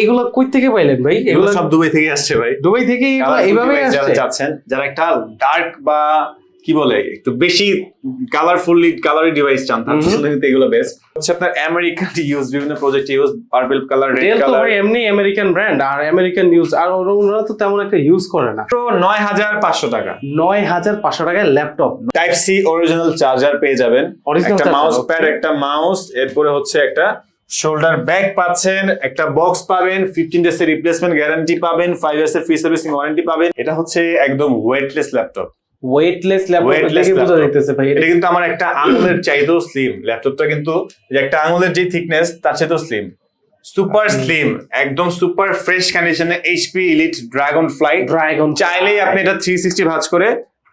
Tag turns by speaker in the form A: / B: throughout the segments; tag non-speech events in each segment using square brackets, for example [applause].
A: এগুলো কই থেকে পাইলেন ভাই?
B: এগুলো সব দুবাই থেকে আসছে ভাই।
A: দুবাই থেকে
B: device যারা চাচ্ছেন যারা একটা ডার্ক বা কি বলে একটু বেশি কালারফুলি কালারি ডিভাইস চান তার
A: হুম।
B: এগুলো বেস্ট হচ্ছে আপনার আমেরিকান ইউজ [laughs] বিভিন্ন project use purple colour red
A: তো
B: কালার
A: ভাই এমনি আমেরিকান ব্র্যান্ড আর আমেরিকান ইউজ আর ওরা- তো তেমন একটা ইউজ করে না।
B: নয় হাজার পাঁচশো টাকা।
A: নয় হাজার পাঁচশো টাকায় laptop
B: type C original charger পেয়ে যাবেন। একটা মাউস. প্যাড একটা মাউস এরপরে হচ্ছে একটা শোল্ডার ব্যাগ পাচ্ছেন একটা বক্স পাবেন ফিফটিন ডেজ এর রিপ্লেসমেন্ট গ্যারান্টি পাবেন ফাইভ ইয়ার্স এর ফ্রি সার্ভিসিং ওয়ারেন্টি পাবেন। এটা হচ্ছে একদম weightless laptop
A: weightless laptop
B: Weightless
A: দেখে বোঝা যাইতেছে ভাই?
B: এটা কিন্তু আমার একটা আঙুলের চাইতেও স্লিম ল্যাপটপটা কিন্তু যে একটা আঙুলের যে থিকনেস তার চাইতেও স্লিম সুপার স্লিম একদম সুপার ফ্রেশ কন্ডিশনে HP Elite Dragonfly
A: Dragon
B: চাইলেই আপনি এটা থ্রি সিক্সটি ভাঁজ করে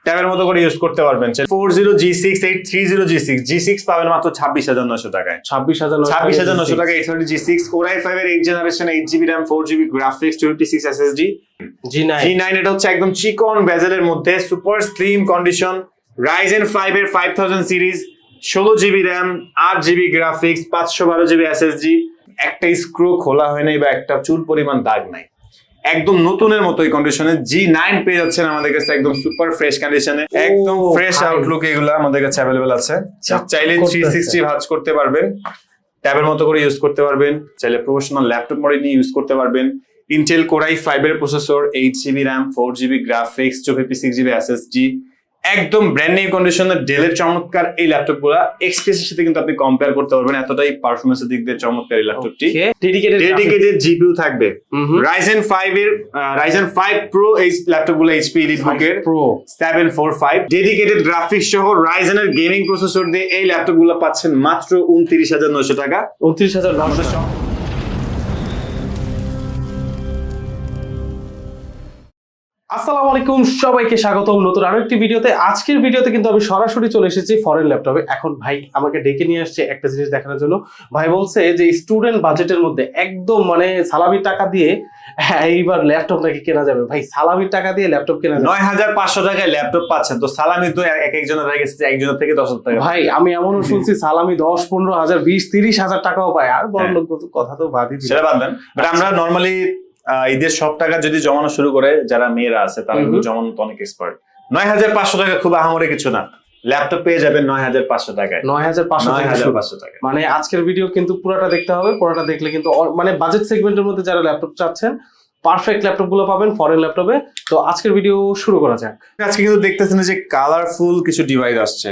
B: ট্যাবের মতো করে ইউজ করতে পারবেন। Four zero G six eight three zero G six G six পাবেন মাত্র ছাব্বিশ হাজার নশো টাকায়।
A: ছাব্বিশ হাজার
B: ছাব্বিশ হাজার নশো টাকা eight thirty G six core i five এর eight generation eight GB RAM four GB graphics twenty six SSD
A: G nine
B: G nine এটা হচ্ছে একদম চিকন ভেজেলের মধ্যে super slim condition Ryzen five এর ফাইভ থাউজেন্ড সিরিজ ষোলো জিবি র্যাম আট জিবি গ্রাফিক্স পাঁচশো বারো জিবি এসএসডি একটা স্ক্রু খোলা হয় নাই বা একটা চুল পরিমাণ দাগ নাই। একদম নতুনের মতো এই কন্ডিশনে জি নাইন পেয়ে যাচ্ছেন আমাদের কাছে একদম সুপার ফ্রেশ কন্ডিশনে একদম ফ্রেশ আউটলুক এগুলো আমাদের কাছে অ্যাভেলেবেল আছে। চাইলে থ্রি। সিক্সটি ভাজ করতে পারবেন। ট্যাবের মতো করে ইউজ করতে পারবেন। চাইলে প্রফেশনাল ল্যাপটপ মডেল নিয়ে ইউজ করতে পারবেন। ইন্টেল কোরাই ফাইভের processor eight GB RAM four GB graphics two fifty six GB SSD একদম ব্র্যান্ড নিউ কন্ডিশনের ডেলের চমৎকার এই ল্যাপটপগুলা এক্সপ্রেসের সাথে কিন্তু আপনি কম্পেয়ার করতে পারবেন এতটাই পারফরমেন্সের দিক দিয়ে চমৎকার এই ল্যাপটপটি
A: ডেডিকেটেড
B: ডেডিকেটেড জিপিইউ থাকবে। রাইজেন ফাইভ এর রাইজেন ফাইভ প্রো এই ল্যাপটপগুলো HP seven four five dedicated graphics সহ রাইজেন এর গেমিং প্রসেসর দিয়ে এই ল্যাপটপগুলো পাচ্ছেন মাত্র উনত্রিশ হাজার নশো টাকা।
A: আসসালামু আলাইকুম সবাইকে স্বাগতম নতুন আরও একটি ভিডিওতে। আজকের ভিডিওতে কিন্তু আমি সরাসরি চলে এসেছি ফরেন ল্যাপটপে এখন ভাই আমাকে ডেকে নিয়ে আসছে একটা জিনিস দেখানোর জন্য। ভাই বলছে যে স্টুডেন্ট বাজেটের মধ্যে একদম মানে সালামির টাকা দিয়ে হ্যাঁ, এইবার ল্যাপটপ নাকি কেনা যাবে। ভাই সালামির টাকা দিয়ে ল্যাপটপ কেনা যাবে।
B: নয় হাজার পাঁচশো টাকায় ল্যাপটপ পাচ্ছেন। তো সালামি তো এক একজনের হয়ে গেছে একজনের থেকে দশ হাজার টাকা।
A: ভাই আমি এমনও শুনছি সালামি দশ পনেরো হাজার বিশ তিরিশ হাজার টাকাও পায়। আর বড় লোক কথা তো বাদই।
B: সেটা বাদ দেন। বাট আমরা নর্মালি ঈদের সব টাকা যদি জমানো শুরু করে যারা মেয়েরা আছে তারা কিন্তু জমানো তো অনেক এক্সপার্ট নয় হাজার পাঁচশো টাকা খুব আহামরে কিছু না। ল্যাপটপ পেয়ে যাবেন নয় হাজার পাঁচশো টাকায়।
A: নয় হাজার পাঁচশো
B: নয় হাজার পাঁচশো টাকা।
A: মানে আজকের ভিডিও কিন্তু পুরোটা দেখতে হবে পুরোটা দেখলে কিন্তু মানে বাজেট সেগমেন্টের মধ্যে যারা ল্যাপটপ চাচ্ছেন পারফেক্ট ল্যাপটপগুলো পাবেন ফরেন ল্যাপটপে তো আজকের ভিডিও শুরু করা যাক।
B: আজকে কিন্তু দেখতেছেন যে কালারফুল কিছু ডিভাইস আসছে।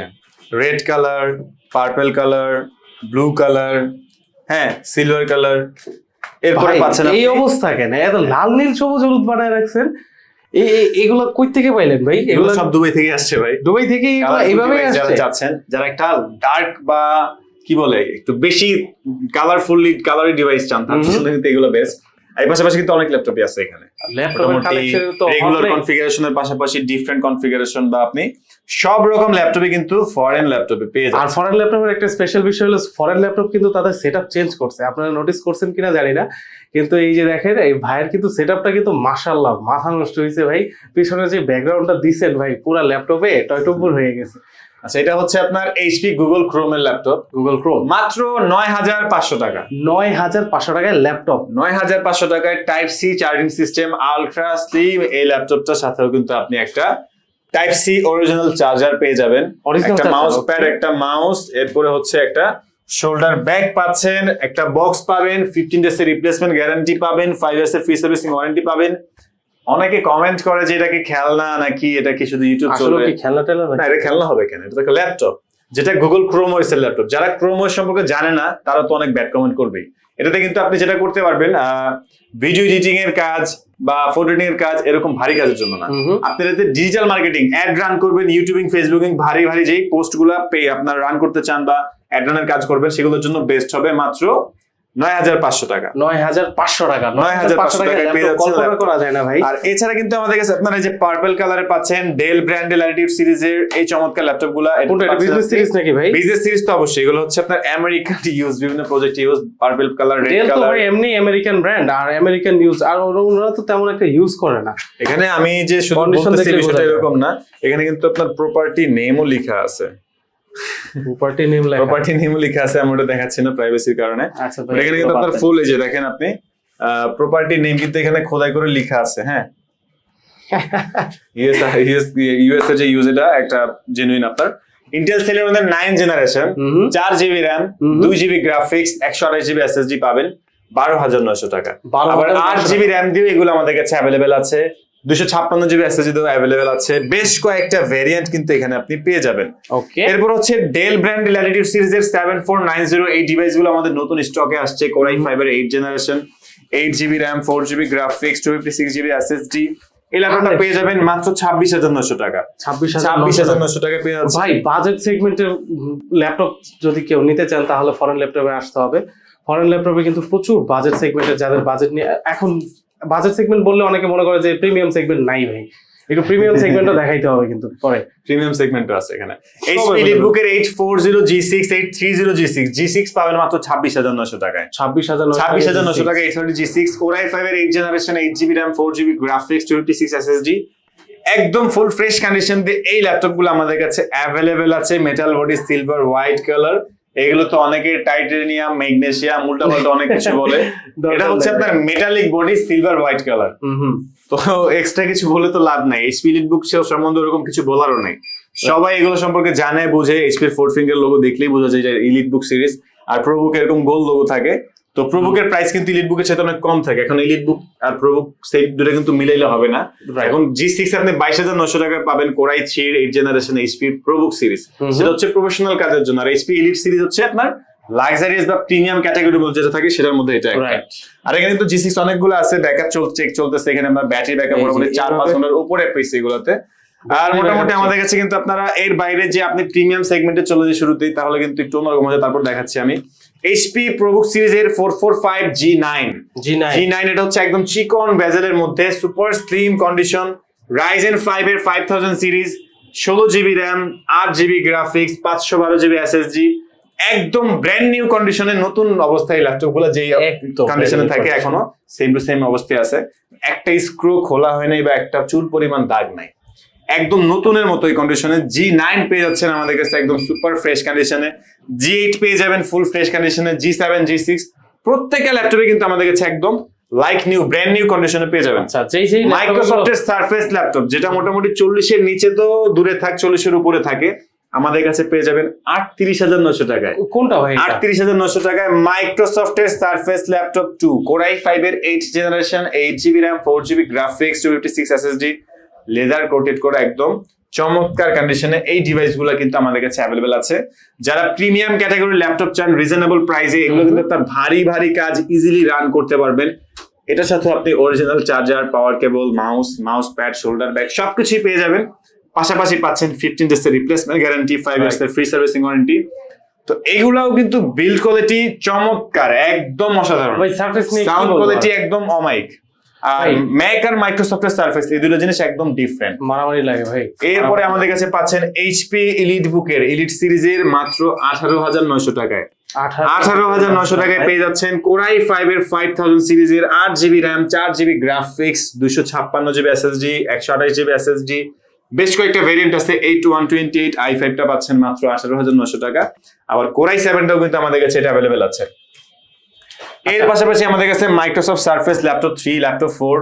B: Red colour purple colour blue colour হ্যাঁ সিলভার কালার এরপরে পাচ্ছেন
A: এই অবস্থা কেন? এত লাল নীল সবুজ হলুদ বানায় রাখছেন? এই এই- এগুলো কই থেকে পাইলেন ভাই?
B: এগুলো সব দুবাই থেকে আসছে ভাই।
A: দুবাই থেকে এইভাবে
B: যারা
A: আসছে?
B: যারা একটা ডার্ক বা কি বলে একটু বেশি কালারফুলি কালারি ডিভাইস চান তার জন্য কিন্তু এগুলো বেস্ট এর পাশাপাশি কিন্তু অনেক ল্যাপটপই আছে এখানে।
A: ল্যাপটপের
B: মোটামুটি
A: কালেকশন তো
B: রেগুলার। কনফিগারেশনের পাশাপাশি ডিফারেন্ট কনফিগারেশন বা আপনি সব রকম ল্যাপটপে কিন্তু ফরেন ল্যাপটপে পেয়ে
A: যায়
B: আর
A: ফরেন ল্যাপটপের একটা স্পেশাল বিষয় হলো ফরেন ল্যাপটপ কিন্তু তাদের সেটআপ চেঞ্জ করছে। আপনারা নোটিস করছেন কিনা জানি না। কিন্তু এই যে দেখেন এই ভাইয়ের কিন্তু সেটআপটা কিন্তু মাশাআল্লাহ মাথা নষ্ট হয়েছে ভাই। পিছনে যে ব্যাকগ্রাউন্ডটা দিছেন ভাই পুরো ল্যাপটপে টয়টম্বুর হয়ে গেছে।
B: আচ্ছা এটা হচ্ছে আপনার এইচপি গুগল ক্রোমের ল্যাপটপ।
A: গুগল ক্রোম
B: মাত্র নয় হাজার পাঁচশো টাকা।
A: নয় হাজার পাঁচশো টাকায় ল্যাপটপ।
B: নয় হাজার পাঁচশো টাকায় type C charging system ultra slim এই ল্যাপটপটার সাথেও কিন্তু আপনি একটা টাইপ সি অরিজিনাল চার্জার পেয়ে যাবেন। একটা মাউস প্যাড একটা মাউস এরপরে হচ্ছে একটা শোল্ডার ব্যাগ পাচ্ছেন একটা বক্স পাবেন ফিফটিন ডেজ এর রিপ্লেসমেন্ট গ্যারান্টি পাবেন ফাইভ ইয়ার্স এর ফ্রি সার্ভিসিং ওয়ারেন্টি পাবেন। অনেকে কমেন্ট করে যে এটা কি খেলনা নাকি এটা কি শুধু ইউটিউব
A: আসলে
B: চলবে?
A: কি খেলনা টেলনা
B: না এটা খেলনা হবে কেন? এটা তো ল্যাপটপ যেটা গুগল ক্রোম ওএস এর ল্যাপটপ যারা ক্রোম ওএস সম্পর্কে জানে না তারা তো অনেক ব্যাড কমেন্ট করবেই। এটাতে কিন্তু আপনি যেটা করতে পারবেন ভিডিও এডিটিং এর কাজ বা ফটো এডিটিং এর কাজ এরকম ভারী কাজের জন্য না।
A: এতে
B: আপনি যাতে ডিজিটাল মার্কেটিং অ্যাড রান করবেন ইউটিউবিং ফেসবুকিং ভারী ভারী যেই পোস্টগুলা পেয়ে আপনার রান করতে চান বা অ্যাড রানের কাজ করবেন সেগুলোর জন্য বেস্ট হবে। মাত্র নয় হাজার পাঁচশো টাকা।
A: নয় হাজার পাঁচশো টাকা নয় হাজার পাঁচশো
B: 9,500
A: টাকায়
B: টাকায় পেয়ে যাচ্ছেন
A: করা যায় না ভাই।
B: আর এছাড়া কিন্তু আমাদের কাছে আপনারা এই যে পার্পল কালারে পাচ্ছেন ডেল সিরিজের এই চমৎকার
A: ল্যাপটপগুলা বিজনেস সিরিজ নাকি ভাই?
B: বিজনেস সিরিজ তো অবশ্যই এগুলো হচ্ছে আপনার আমেরিকান ইউজ [laughs] বিভিন্ন project use purple colour red
A: Dell তো
B: কালার
A: ভাই এমনি আমেরিকান ব্র্যান্ড আর আমেরিকান ইউজ আর ওরা- ওরা তো তেমন একটা ইউজ করে না।
B: এখানে আমি যে শুধু বলতেছি বিষয়টা এরকম না এখানে কিন্তু আপনার প্রপার্টি নেমও লেখা আছে।
A: প্রপার্টি নেম লেখা
B: প্রপার্টি নেমও লেখা আছে আমি ওটা দেখাচ্ছি না প্রাইভেসির কারণে।
A: আচ্ছা
B: এখানে কিন্তু আপনার ফুল এই যে দেখেন আপনি প্রপার্টি নেম কিন্তু এখানে খোদাই করে লেখা আছে হ্যাঁ? ইউএস ইউএস ইউএস এর যে ইউজ এটা একটা জেনুইন আপনার। ইন্টেল সেলের মধ্যে নাইন জেনারেশন চার জিবি র্যাম দুই জিবি গ্রাফিক্স একশো আঠাশ জিবি এসএসডি পাবেন বারো হাজার নয়শো টাকা। আবার আট জিবি র্যাম দিয়ে এগুলো আমাদের কাছে অ্যাভেলেবেল আছে। দুশো ছাপ্পান্ন জিবি এসএসডি দিয়েও অ্যাভেলেবেল আছে। বেশ কয়েকটা ভেরিয়েন্ট কিন্তু এখানে আপনি পেয়ে যাবেন।
A: ওকে
B: এরপর হচ্ছে ডেল ব্র্যান্ড ল্যাটিটিউড সিরিজের সেভেন ফোর নাইন জিরো এই ডিভাইসগুলো আমাদের নতুন স্টকে আসছে কোরাই ফাইভের eight generation eight GB RAM four GB graphics two fifty six GB SSD এই ল্যাপটপটা পেয়ে যাবেন মাত্র ছাব্বিশ হাজার নশো টাকা।
A: ছাব্বিশ হাজার। নশো টাকা।
B: পেয়ে যাচ্ছে
A: ভাই বাজেট সেগমেন্টের ল্যাপটপ যদি কেউ নিতে চান তাহলে ফরেন ল্যাপটপে আসতে হবে। ফরেন ল্যাপটপে কিন্তু প্রচুর বাজেট সেগমেন্টের যাদের বাজেট নিয়ে এখন বাজেট সেগমেন্ট বললে অনেকে মনে করে যে প্রিমিয়াম সেগমেন্ট নাই ভাই। একটু প্রিমিয়াম [laughs] সেগমেন্টও দেখাইতে হবে কিন্তু পরে।
B: প্রিমিয়াম সেগমেন্ট আছে এখানে। HP. লিটবুকের eight four zero G six eight three zero G six G six পাবেন মাত্র ছাব্বিশ হাজার নশো টাকায়।
A: ছাব্বিশ হাজার
B: ছাব্বিশ হাজার নশো টাকা eight thirty G six core i five এর eight generation eight GB RAM four GB graphics two fifty six SSD একদম ফুল ফ্রেশ কন্ডিশন দিয়ে এই ল্যাপটপগুলো আমাদের কাছে অ্যাভেলেবেল আছে। Metal body silver white colour এগুলো তো অনেকে টাইটেনিয়াম ম্যাগনেসিয়াম উল্টা পাল্টা অনেক কিছু বলে। [laughs] এটা হচ্ছে আপনার metallic body silver white colour
A: hmm
B: তো এক্সট্রা কিছু বলে তো লাভ নাই। এইচপি বুক সেও সম্বন্ধে ওরকম কিছু বলারও নেই। সবাই এগুলো সম্পর্কে জানে বুঝে। এইচপির ফোর ফিঙ্গার লোগো দেখলেই বোঝা যায় যে ইলিট বুক সিরিজ আর প্রভুকে এরকম গোল লোগো থাকে। তো প্রবুকের প্রাইস কিন্তু ইলিট বুকের সাথে অনেক কম থাকে। এখন ইলিট বুক আর প্রবুক সেই দুটো কিন্তু মিলাইলে হবে না। এখন জি সিক্স আপনি বাইশ হাজার নশো টাকা পাবেন core i three eight generation HP ProBook series সেটা হচ্ছে প্রফেশনাল কাজের জন্য। আর এইচপি ইলিট সিরিজ হচ্ছে আপনার লাক্সারিয়াস বা প্রিমিয়াম ক্যাটাগরি যেটা থাকে সেটার মধ্যে এটা আর এখানে তো জি সিক্স অনেকগুলো আছে ব্যাকআপ চল চেক চলতেছে। এখানে আমরা ব্যাটারি ব্যাকআপ মোটামুটি চার পাঁচ ঘণ্টার উপরে পেয়েছি এগুলোতে। আর মোটামুটি আমাদের কাছে কিন্তু আপনারা এর বাইরে যে আপনি প্রিমিয়াম সেগমেন্টে চলে যে শুরুতেই তাহলে কিন্তু একটু অন্যরকম হয়ে তারপর দেখাচ্ছি আমি। এইচপি প্রবুক সিরিজের four four five G nine
A: G nine
B: G nine এটা হচ্ছে একদম চিকন ভেজেলের মধ্যে super slim condition Ryzen five এর ফাইভ থাউজেন্ড সিরিজ ষোলো জিবি র্যাম আট জিবি গ্রাফিক্স পাঁচশো বারো জিবি এসএসজি একদম ব্র্যান্ড নিউ কন্ডিশনে নতুন অবস্থায় ল্যাপটপগুলো যেই কন্ডিশনে থাকে এখনও সেম টু সেম অবস্থায় আছে। একটা স্ক্রু খোলা হয় নাই বা একটা চুল পরিমাণ দাগ নাই। একদম নতুনের মতো এই কন্ডিশনে জি নাইন পেয়ে যাচ্ছেন আমাদের কাছে একদম সুপার ফ্রেশ কন্ডিশনে জি এইট পেয়ে যাবেন ফুল ফ্রেশ কন্ডিশনে জি সেভেন জি সিক্স প্রত্যেকটা ল্যাপটপে কিন্তু আমাদের কাছে একদম লাইক নিউ ব্র্যান্ড নিউ কন্ডিশনে পেয়ে যাবেন। মাইক্রোসফটের সারফেস ল্যাপটপ যেটা মোটামুটি চল্লিশের নিচে তো দূরে থাক চল্লিশের উপরে থাকে আমাদের কাছে পেয়ে যাবেন আটত্রিশ হাজার নশো টাকায়।
A: কোনটা ভাই
B: আটত্রিশ হাজার নশো টাকায় মাইক্রোসফটের Surface laptop two core i five এর eight generation eight GB RAM four GB graphics two fifty six S S SSD leather coated করা একদম চমৎকার কন্ডিশনে এই ডিভাইসগুলো কিন্তু আমাদের কাছে অ্যাভেলেবেল আছে। যারা প্রিমিয়াম ক্যাটাগরি ল্যাপটপ চান রিজনেবল প্রাইসে এগুলো কিন্তু আপনার ভারী ভারী কাজ ইজিলি রান করতে পারবেন। এটার সাথে আপনি original charger power cable mouse mouse pad shoulder bag সবকিছুই পেয়ে যাবেন। পাশাপাশি পাচ্ছেন ফিফটিন ডেজ এর রিপ্লেসমেন্ট গ্যারান্টি ফাইভ এর ফ্রি সার্ভিসিং ওয়ারেন্টি তো এগুলাও কিন্তু বিল্ড কোয়ালিটি চমৎকার একদম অসাধারণ। সাউন্ড কোয়ালিটি একদম অমাইক আর। ম্যাক আর মাইক্রোসফটের সার্ফেস এই দুটো জিনিস একদম ডিফারেন্ট
A: মারামারি লাগে ভাই।
B: এরপরে আমাদের কাছে পাচ্ছেন এইচপি ইলিট বুকের ইলিট সিরিজের মাত্র আঠারো হাজার নয়শো টাকায়। আঠারো হাজার নশো টাকায় পেয়ে যাচ্ছেন কোরাই ফাইভ এর ফাইভ থাউজেন্ড সিরিজের আট জিবি র্যাম চার জিবি গ্রাফিক্স দুশো ছাপ্পান্ন জিবি এসএসডি একশো আঠাশ জিবি এসএসডি বেশ কয়েকটা ভেরিয়েন্ট আছে eight one twenty eight I ফাইভটা পাচ্ছেন মাত্র আঠারো হাজার নশো টাকা। আবার কোরাই সেভেনটাও কিন্তু আমাদের কাছে এটা অ্যাভেলেবেল আছে। এর পাশাপাশি আমাদের কাছে Microsoft Surface laptop three laptop four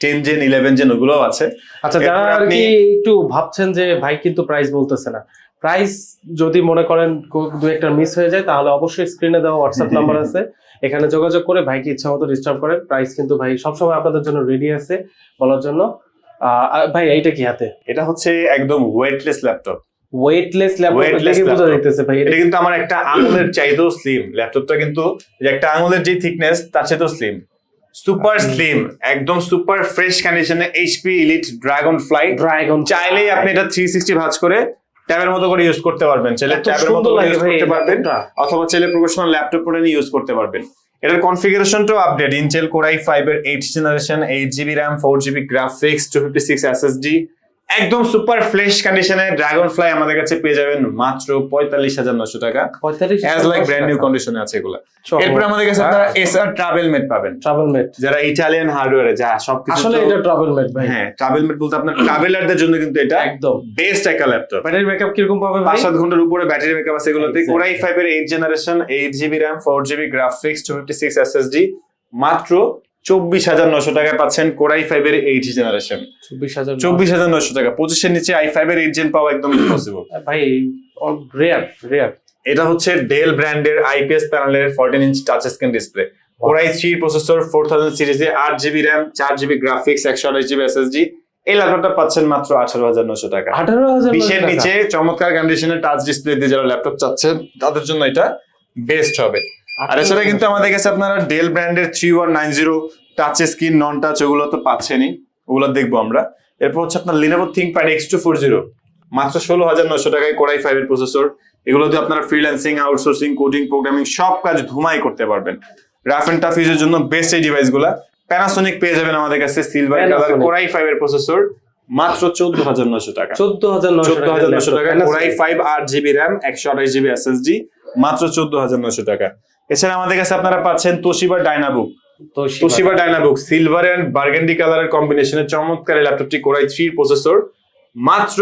B: ten gen eleven gen ওগুলোও আছে।
A: আচ্ছা যারা আর
B: আপনি-
A: কি একটু ভাবছেন যে ভাই কিন্তু প্রাইস বলতেছে না। প্রাইস যদি মনে করেন দু একটা মিস হয়ে যায় তাহলে অবশ্যই স্ক্রিনে দেওয়া হোয়াটসঅ্যাপ নাম্বার [laughs] আছে। এখানে যোগাযোগ করে ভাইকে ইচ্ছা মতো ডিস্টার্ব করেন প্রাইস কিন্তু ভাই সবসময় আপনাদের জন্য রেডি আছে বলার জন্য। ভাই এইটা কি হাতে?
B: এটা হচ্ছে একদম ওয়েটলেস ল্যাপটপ
A: ওয়েটলেস ল্যাপটপ দেখে বোঝা যাইতেছে ভাই। এটা
B: কিন্তু আমার একটা আঙুলের চাইতেও স্লিম ল্যাপটপটা কিন্তু একটা আঙুলের যে থিকনেস তার চাইতেও স্লিম সুপার স্লিম একদম সুপার ফ্রেশ কন্ডিশনে HP Elite Dragonfly
A: Dragon
B: চাইলেই আপনি এটা থ্রি সিক্সটি ভাঁজ করে ট্যাবের মতো করে ইউজ করতে পারবেন। চাইলে ট্যাবের মতো করে ইউজ করতে পারবেন অথবা চাইলে প্রফেশনাল ল্যাপটপ করে নিয়ে ইউজ করতে পারবেন। এটার কনফিগারেশনটাও update Intel core i five এর eight generation eight GB RAM four GB graphics two fifty six SSD একদম সুপার ফ্রেশ কন্ডিশনে ড্রাগন ফ্লাই আমাদের কাছে পেয়ে যাবেন মাত্র পঁয়তাল্লিশ হাজার নশো টাকা। অ্যাজ লাইক ব্র্যান্ড নিউ কন্ডিশনে আছে এগুলো। এরপর আমাদের কাছে আপনারা এসআর ট্রাভেল মেট পাবেন।
A: ট্রাভেল মেট
B: যারা ইটালিয়ান হার্ডওয়্যারে যা সবকিছু
A: আসলে এটা ট্রাভেল মেট ভাই।
B: হ্যাঁ ট্রাভেল মেট বলতে আপনার ট্রাভেলারদের জন্য কিন্তু এটা
A: একদম।
B: বেস্ট একটা ল্যাপটপ
A: ব্যাটারি ব্যাকআপ কীরকম পাবে
B: পাঁচ সাত ঘণ্টার উপরে ব্যাটারি ব্যাকআপ আছে এগুলোতে. কোরাই ফাইভ এর eight generation eight GB RAM four GB graphics two fifty six SSD মাত্র চব্বিশ হাজার নশো টাকায় পাচ্ছেন কোরাই ফাইভের এইট জেনারেশন
A: চব্বিশ হাজার
B: নশো টাকা। পঁচিশের নিচে আই ফাইভের এইট জেন পাওয়া একদম ইম্পসিবল
A: ভাই রেয়ার রেয়ার
B: এটা হচ্ছে ডেল ব্র্যান্ডের আইপিএস প্যানেলের fourteen inch touch screen display core i three processor four thousand সিরিজে আট জিবি র্যাম চার জিবি গ্রাফিক্স একশো আঠাশ জিবি এসএসডি এই ল্যাপটপটা পাচ্ছেন মাত্র আঠারো হাজার নশো টাকা।
A: আঠারো হাজার
B: বিশের নিচে চমৎকার কন্ডিশনের টাচ ডিসপ্লে দিয়ে যারা ল্যাপটপ চাচ্ছেন তাদের জন্য এটা বেস্ট হবে। আর এছাড়া কিন্তু আমাদের কাছে আপনারা ডেল ব্র্যান্ডের three one nine zero touch screen non touch ওগুলো তো পাচ্ছেনই। ওগুলো দেখব আমরা। এরপর হচ্ছে আপনার Lenovo ThinkPad X two four zero মাত্র ষোলো হাজার নশো টাকায় কোরাই ফাইভ এর প্রসেসর এগুলো দিয়ে আপনারা ফ্রিল্যান্সিং আউটসোর্সিং কোডিং প্রোগ্রামিং সব কাজ ধুমাই করতে পারবেন। রাফ এন্ড টাফ ইউজের জন্য বেস্ট এই ডিভাইসগুলা প্যানাসোনিক পেয়ে যাবেন আমাদের কাছে silver colour. Core i five এর প্রসেসর মাত্র চোদ্দ হাজার নশো টাকা।
A: চোদ্দ হাজার
B: চোদ্দ হাজার নশো টাকা কোরাই ফাইভ আট জিবি র্যাম একশো আঠাশ জিবি এসএসডি মাত্র চোদ্দ হাজার নশো টাকা। এছাড়া আমাদের কাছে আপনারা পাচ্ছেন Toshiba Dynabook Toshiba Dynabook silver and burgundy কালারের কম্বিনেশনে চমৎকার ল্যাপটপটি কোরাই থ্রি প্রসেসর মাত্র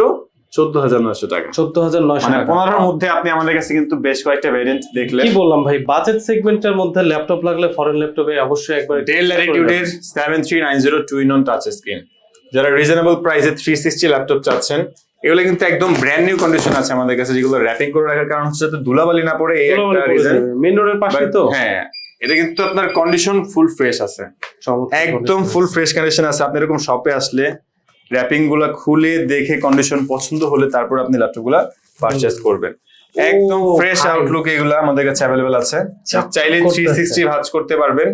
B: চোদ্দ হাজার নশো টাকা।
A: চোদ্দ হাজার নয়শো
B: মানে
A: টাকা।
B: পনেরোর মধ্যে আপনি আমাদের কাছে কিন্তু বেশ কয়েকটা ভেরিয়েন্ট দেখলেন
A: কি বললাম ভাই বাজেট সেগমেন্টের মধ্যে ল্যাপটপ লাগলে ফরেন ল্যাপটপে অবশ্যই একবার
B: Dell ল্যাটিটিউডের seven three nine zero two in touch screen যারা রিজনেবল প্রাইসে থ্রি সিক্সটি ল্যাপটপ চাচ্ছেন এগুলো কিন্তু একদম ব্র্যান্ড নিউ কন্ডিশন আছে আমাদের কাছে যেগুলো র্যাপিং করে রাখার কারণ হচ্ছে যাতে ধুলাবালি না পড়ে এই একটা রিজন
A: মেন রোডের পাশে তো?
B: হ্যাঁ এটা কিন্তু আপনার কন্ডিশন ফুল ফ্রেশ আছে। একদম ফুল ফ্রেশ কন্ডিশন আছে। আপনি এরকম শপে আসলে র্যাপিংগুলা খুলে দেখে কন্ডিশন পছন্দ হলে তারপর আপনি ল্যাপটপগুলা পারচেজ করবেন একদম ফ্রেশ আউটলুক এগুলা আমাদের কাছে অ্যাভেলেবেল আছে। চাইলে
A: করতেছে।
B: থ্রি সিক্সটি ভাজ করতে পারবেন।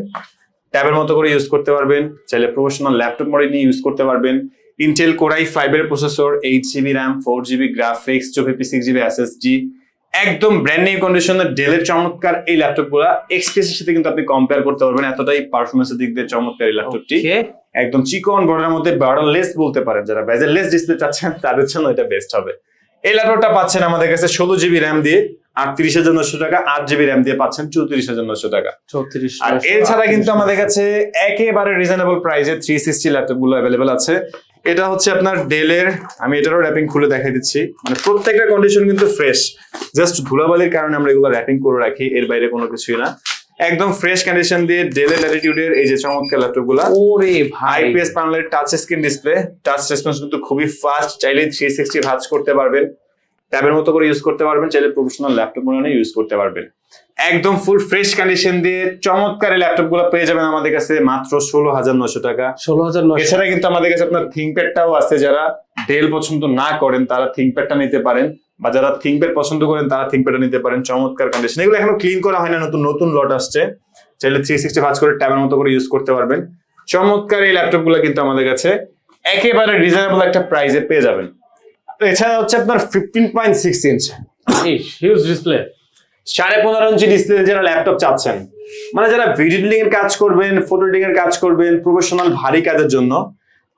B: ট্যাবের মতো করে ইউজ করতে পারবেন। চাইলে প্রফেশনাল ল্যাপটপ মডেল নিয়ে ইউজ করতে পারবেন। ইন্টেল কোরাই ফাইভ এর processor eight GB RAM four GB graphics two fifty six GB SSD একদম ব্র্যান্ড নিউ কন্ডিশনের ডেলের চমৎকার এই ল্যাপটপগুলা এক্সপ্রেস এর সাথে কিন্তু আপনি কম্পেয়ার করতে পারবেন এতটাই পারফরমেন্সের দিক দিয়ে চমৎকার এই ল্যাপটপটি. একদম চিকন বর্ডারের মধ্যে বর্ডারলেস বলতে পারেন যারা। বেজেলেস ডিসপ্লে চাচ্ছেন তাদের জন্য এটা বেস্ট হবে। এই ল্যাপটপটা পাচ্ছেন আমাদের কাছে ষোলো জিবি র্যাম দিয়ে আটত্রিশ হাজার নশো টাকা আট জিবি র্যাম দিয়ে পাচ্ছেন চৌত্রিশ হাজার নশো টাকা।
A: চৌত্রিশ
B: আর এছাড়া কিন্তু আমাদের কাছে একেবারে রিজনেবল প্রাইসে থ্রি সিক্সটি ল্যাপটপগুলো অ্যাভেলেবেল আছে। এটা হচ্ছে আপনার ডেলের আমি এটারও র্যাপিং খুলে দেখাই দিচ্ছি। মানে প্রত্যেকটা কন্ডিশন কিন্তু ফ্রেশ জাস্ট ধুলাবালির কারণে আমরা এগুলো র্যাপিং করে রাখি এর বাইরে কোনো কিছুই না। একদম ফ্রেশ কন্ডিশন দিয়ে ডেলের ল্যাটিটিউডের এই যে চমৎকার ল্যাপটপগুলা।
A: ওরে ভাই।
B: আইপিএস প্যানেলের touch screen display touch response কিন্তু খুবই ফাস্ট চাইলে থ্রি সিক্সটি ভাজ করতে পারবেন। ট্যাবের মতো করে ইউজ করতে পারবেন চাইলে প্রফেশনাল ল্যাপটপ মনে ইউজ করতে পারবেন। একদম ফুল ফ্রেশ কন্ডিশন দিয়ে চমৎকার ল্যাপটপগুলো পেয়ে যাবেন আমাদের কাছে মাত্র ষোলো হাজার নশো টাকা।
A: ষোলো হাজার
B: এছাড়া কিন্তু আমাদের কাছে আপনার থিঙ্কপ্যাডটাও আছে যারা ডেল পছন্দ না করেন তারা থিঙ্কপ্যাডটা নিতে পারেন বা যারা থিঙ্কপ্যাড পছন্দ করেন তারা থিঙ্কপ্যাডটা নিতে পারেন চমৎকার কন্ডিশন এগুলো এখনও ক্লিন করা হয় না নতুন নতুন লট আসছে। চাইলে থ্রি সিক্সটি ভাজ করে ট্যাবের মতো করে ইউজ করতে পারবেন। চমৎকার এই ল্যাপটপগুলো কিন্তু আমাদের কাছে একেবারে রিজনেবল একটা প্রাইসে পেয়ে যাবেন। এছাড়া হচ্ছে আপনার fifteen point six inch
A: huge display
B: সাড়ে পনেরো ইঞ্চি ডিসপ্লে যারা ল্যাপটপ চাচ্ছেন মানে যারা ভিডিও এডিটিং এর কাজ করবেন ফটো এডিটিং এর কাজ করবেন প্রফেশনাল ভারী কাজের জন্য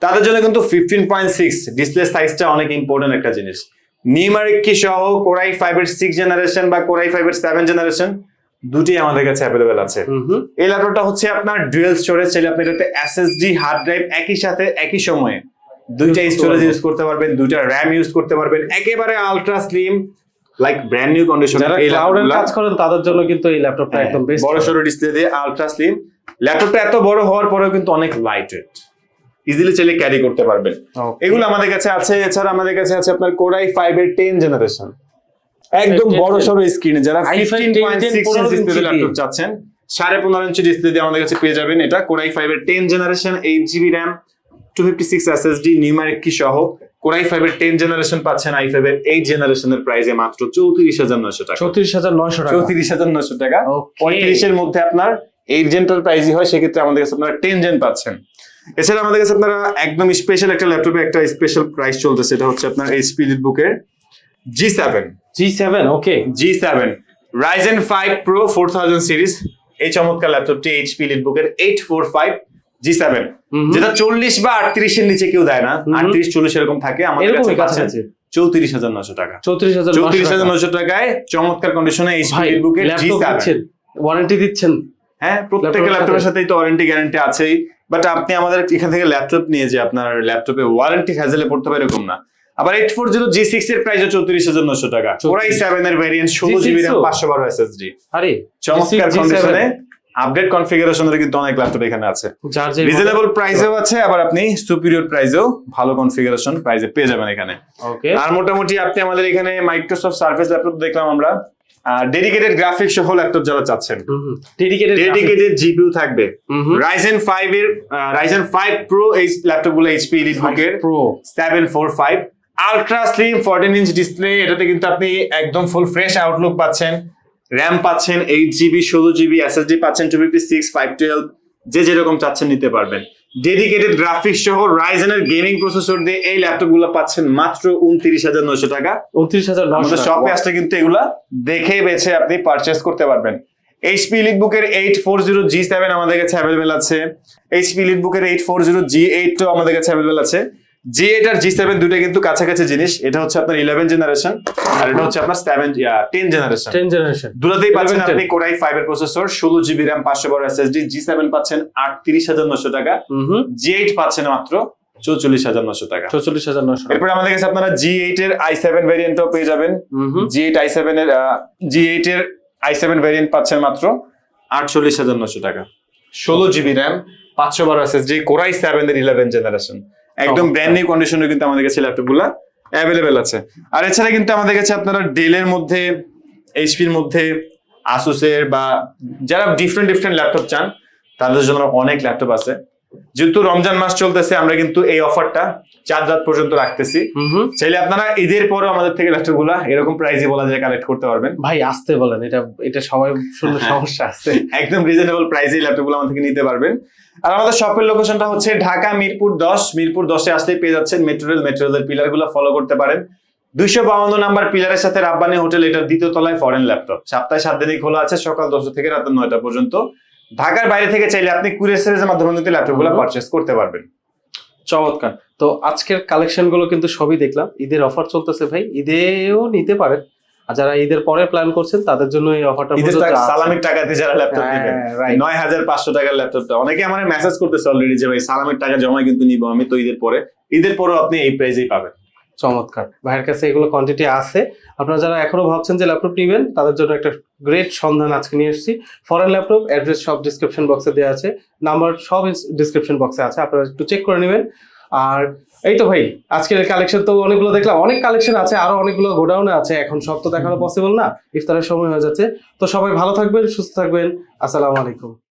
B: তাদের জন্য কিন্তু ফিফটিন পয়েন্ট সিক্স ডিসপ্লে সাইজটা অনেক ইম্পর্টেন্ট একটা জিনিস। নিউমারিক কি সহ কোরাই ফাইভ এর সিক্স জেনারেশন বা কোরাই ফাইভ এর সেভেন জেনারেশন দুটি আমাদের কাছে অ্যাভেলেবেল আছে। এই ল্যাপটপটা হচ্ছে আপনার ডুয়েল স্টোরেজ চাইলে আপনি এটাতে এসএসডি হার্ড ড্রাইভ একই সাথে একই সময়ে দুইটা স্টোরেজ ইউজ করতে পারবেন দুইটা র্যাম ইউজ করতে পারবেন। একেবারে ultra slim like brand new condition
A: যারা
B: এই
A: ক্লাউডের কাজ করেন তাদের জন্য কিন্তু এই ল্যাপটপটা একদম বেস্ট
B: বড় সড়ো ডিসপ্লে দিয়ে আলট্রা স্লিম ল্যাপটপটা এত বড় হওয়ার পরেও কিন্তু অনেক লাইট ওয়েট ইজিলি চাইলে ক্যারি করতে পারবেন। এগুলো আমাদের কাছে আছে এছাড়া আমাদের কাছে আছে আপনার কোরাই ফাইভ এর টেন জেনারেশন একদম বড় সড়ো স্ক্রিনে যারা
A: i5
B: fifteen point
A: 10
B: six
A: 15
B: display laptop চাচ্ছেন সাড়ে পনেরো ইঞ্চি ডিসপ্লে দিয়ে আমাদের কাছে পেয়ে যাবেন। এটা কোরাই ফাইভ এর ten generation eight GB RAM two fifty six SSD numeric key সহ কোরাই ফাইভ এর টেন জেনারেশন পাচ্ছেন আই ফাইভ এর এইট জেনারেশনের প্রাইসে মাত্র চৌত্রিশ হাজার নয়শো টাকা।
A: চৌত্রিশ হাজার নয়শো টাকা।
B: চৌত্রিশ হাজার নয়শো টাকা. পঁয়ত্রিশের মধ্যে আপনার এইট জেনটার প্রাইসই হয় সেক্ষেত্রে আমাদের কাছে আপনারা টেন জেন পাচ্ছেন। এছাড়া আমাদের কাছে আপনারা একদম স্পেশাল একটা ল্যাপটপে একটা স্পেশাল প্রাইস চলতেছে এটা হচ্ছে আপনার এইচপি বুকের G seven
A: G seven okay
B: G seven Ryzen five pro four thousand series এই চমৎকার ল্যাপটপটি এইচপি বুকের eight four five G seven. যেটা চল্লিশ বা আটত্রিশের নিচে কেউ দেয় না। আটত্রিশ চল্লিশ এরকম থাকে আমাদের কাছে চৌত্রিশ হাজার নশো টাকা।
A: চৌত্রিশ হাজার
B: চৌত্রিশ হাজার নশো টাকায় চমৎকার কন্ডিশনে এইচপি জি সেভেন
A: ওয়ারেন্টি দিচ্ছেন
B: হ্যাঁ প্রত্যেকটা
A: ল্যাপটপের
B: সাথেই তো ওয়ারেন্টি গ্যারান্টি আছেই। বাট আপনি আমাদের এখান থেকে ল্যাপটপ নিয়ে যে আপনার ল্যাপটপে ওয়ারেন্টি হ্যাজেলে পড়তে পারে এরকম না। আবার eight four zero G six এর প্রাইস চৌত্রিশ হাজার নশো টাকা।
A: 34
B: ওরাই সেভেন এর ভ্যারিয়েন্ট ষোলো জিবি
A: G6
B: র্যাম? পাঁচশো বারো এসএসডি
A: আরে
B: চমৎকার কন্ডিশনে আপডেট কনফিগারেশনের কিন্তু অনেক ল্যাপটপ এখানে আছে। রিজনেবল প্রাইসেও আছে আবার আপনি সুপিরিয়র প্রাইসেও ভালো কনফিগারেশন প্রাইসে পেয়ে যাবেন এখানে। আর মোটামুটি আপনি আমাদের এখানে মাইক্রোসফট সার্ফেস ল্যাপটপ দেখলাম আমরা। ডেডিকেটেড গ্রাফিক্স সহ ল্যাপটপ যারা চাচ্ছেন।
A: ডেডিকেটেড
B: ডেডিকেটেড জিপিইউ থাকবে। রাইজেন 5 এর রাইজেন 5 প্রো এই ল্যাপটপগুলো HP এলিটবুকের
A: pro
B: 745 ultra slim 14 inch display এটাতে কিন্তু আপনি একদম ফুল ফ্রেশ আউটলুক পাচ্ছেন। র্যাম পাচ্ছেন এইট জিবি ষোলো জিবি এসএসডি পাচ্ছেন two fifty six five twelve যে যেরকম চাচ্ছেন নিতে পারবেন। ডেডিকেটেড গ্রাফিক্স সহ রাইজেনের গেমিং প্রসেসর দিয়ে এই ল্যাপটপগুলো পাচ্ছেন মাত্র উনত্রিশ হাজার নয়শো টাকা।
A: উনত্রিশ হাজার
B: আমাদের শপে আসলে কিন্তু এগুলা দেখে বেছে আপনি পারচেস করতে পারবেন। HP লিটবুকের eight four zero G seven আমাদের কাছে অ্যাভেলেবেল আছে। HP লিটবুকের eight four zero G eight আমাদের কাছে অ্যাভেলেবেল আছে। জি এইট আর জি সেভেন দুটো কিন্তু কাছাকাছি জিনিস। এটা হচ্ছে আপনার ইলেভেন জেনারেশন আর এটা হচ্ছে আপনার seven ten generation
A: ten generation
B: দুটাতেই পাচ্ছেন
A: 11
B: আপনি কোরাই ফাইভ এর প্রসেসর ষোলো জিবি র্যাম পাঁচশো বারো এসএসডি জি সেভেন পাচ্ছেন আটত্রিশ হাজার নশো টাকা। জি এইট পাচ্ছেন মাত্র চৌচল্লিশ হাজার নশো টাকা।
A: চৌচল্লিশ হাজার নশো
B: এরপরে আমাদের কাছে আপনারা জি এইট এর আই সেভেন ভ্যারিয়েন্টও পেয়ে যাবেন। জি এইট আই সেভেন এর জি এইট এর আই সেভেন ভ্যারিয়েন্ট পাচ্ছেন মাত্র আটচল্লিশ হাজার নশো টাকা। ষোলো জিবি র্যাম পাঁচশো বারো এসএসডি কোরাই সেভেন এর ইলেভেন জেনারেশন একদম। ব্র্যান্ড নিউ কন্ডিশনে কিন্তু আমাদের কাছে ল্যাপটপগুলা অ্যাভেলেবেল আছে আর এছাড়া কিন্তু আমাদের কাছে আপনারা ডেলের মধ্যে এইচপির মধ্যে আসুসের বা যারা ডিফারেন্ট ডিফারেন্ট ল্যাপটপ চান তাদের জন্য অনেক ল্যাপটপ আছে যেহেতু রমজান মাস চলতেছে আমরা কিন্তু এই অফারটা চার রাত পর্যন্ত রাখতেছি। চাইলে আপনারা ঈদের পরেও আমাদের থেকে ল্যাপটপগুলা এরকম প্রাইসে বলা যায় কালেক্ট করতে পারবেন।
A: ভাই আসতে বলেন এটা এটা সবাই শুনলে
B: হ্যাঁ।
A: সমস্যা আছে। [laughs]
B: একদম রিজনেবল প্রাইসে ল্যাপটপগুলো আমাদের থেকে নিতে পারবেন। আর আমাদের শপের লোকেশনটা হচ্ছে ঢাকা মিরপুর দশ। মিরপুর দশে আসলেই পেয়ে যাচ্ছেন মেট্রো রেল মেট্রো পিলারগুলো ফলো করতে পারেন। দুইশো বাউন্ন নাম্বার পিলারের সাথে রাব্বানি হোটেল এটার দ্বিতীয় তলায় ফরেন ল্যাপটপ সপ্তাহে সাত দিনই খোলা আছে সকাল দশটা থেকে রাত নয়টা পর্যন্ত। ঢাকার বাইরে থেকে চাইলে আপনি কুরিয়ার সার্ভিসের মাধ্যমে কিন্তু
A: ল্যাপটপগুলো
B: পারচেস করতে পারবেন।
A: চমৎকার। তো আজকের কালেকশনগুলো কিন্তু সবই দেখলাম। ঈদের অফার চলতেছে ভাই। ঈদেও নিতে পারেন। আর যারা ঈদের পরে প্ল্যান করছেন তাদের জন্য এই অফারটা
B: ঈদের টাকা সালামির দিয়ে যারা ল্যাপটপ নেবেন নয় হাজার পাঁচশো টাকার ল্যাপটপটা অনেকে আমার মেসেজ করতেছে অলরেডি যে ভাই সালামের টাকা জমাই কিন্তু নিবো আমি তো ঈদের পরে। ঈদের পরেও আপনি এই প্রাইজেই পাবেন।
A: চমৎকার। ভাইয়ের কাছে এগুলো কোয়ান্টিটি আছে। আপনারা যারা এখনও ভাবছেন যে ল্যাপটপ নেবেন, তাদের জন্য একটা গ্রেট সন্ধান আজকে নিয়ে এসেছি। ফরেন ল্যাপটপ অ্যাড্রেস সব ডিসক্রিপশন বক্সে দেওয়া আছে। নাম্বার সব ডিসক্রিপশন বক্সে আছে, আপনারা একটু চেক করে নেবেন। আর এই তো ভাই, আজকের কালেকশন তো অনেকগুলো দেখলাম। অনেক কালেকশন আছে, আরও অনেকগুলো গোডাউনে আছে। এখন সব তো দেখানো পসিবল না। ইফতারের সময় হয়ে যাচ্ছে। তো সবাই ভালো থাকবেন, সুস্থ থাকবেন। আসসালামু আলাইকুম।